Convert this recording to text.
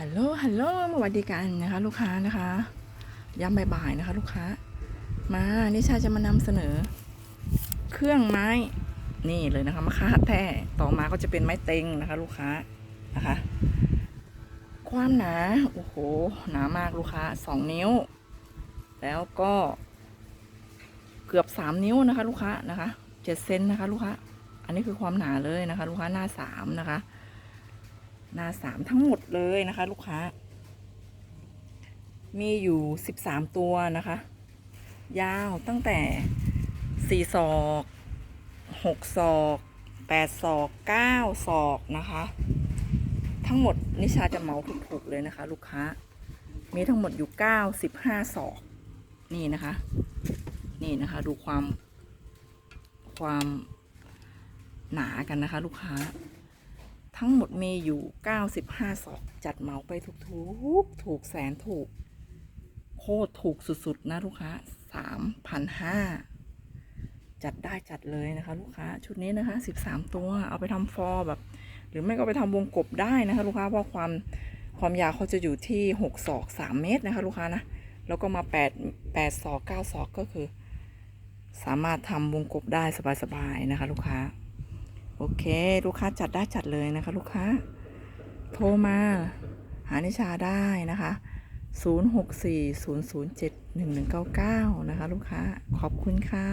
ฮัลโหล ฮัลโหลสวัสดีกันนะคะ ลูกค้านะคะย้ำบ่ายๆนะคะ ลูกค้า มานิชาจะมานำเสนอ เครื่องไม้ นี่เลยนะคะมะค่าแท้ต่อมาก็จะเป็นไม้เต็งนะคะ ลูกค้านะคะ ความหนา โอ้โห หนามากลูกค้าสองนิ้ว แล้วก็เกือบสามนิ้วนะคะ ลูกค้านะคะเจ็ดเซนนะคะ ลูกค้า อันนี้คือความหนาเลยนะคะ ลูกค้าหน้าสามนะคะ หน้าสามทั้งหมดเลยนะคะ ลูกค้า มีอยู่สิบสามตัวนะคะ ยาวตั้งแต่สี่ศอกหกศอกแปดศอกเก้าศอกนะคะ ทั้งหมดนิชาจะเมาถูกๆเลยนะคะ ลูกค้า มีทั้งหมดอยู่เก้าสิบห้าศอก นี่นะคะ นี่นะคะดูความความหนากันนะคะ ลูกค้า ทั้งหมดมีอยู่ 95ศอกจัดเหมาไปถูกถูกๆถูกแสนถูก โคตรถูกสุดๆ นะลูกค้า3,500จัดได้จัดเลยนะคะ ลูกค้าชุดนี้นะคะ 13 ตัวเอาไปทำฟอร์แบบ หรือไม่ก็ไปทำวงกบได้นะคะ ลูกค้าเพราะความความยาวเขาจะอยู่ที่ 6 ศอก 3 เมตรนะคะ ลูกค้านะ แล้วก็มา 8 8ศอก 9 ศอกก็คือ สามารถทำวงกบได้สบายๆนะคะ ลูกค้า โอเค ลูกค้าจัดได้จัดเลยนะคะ ลูกค้า โทรมา หานิชาได้นะคะ 0640071199 นะคะ ลูกค้า ขอบคุณค่ะ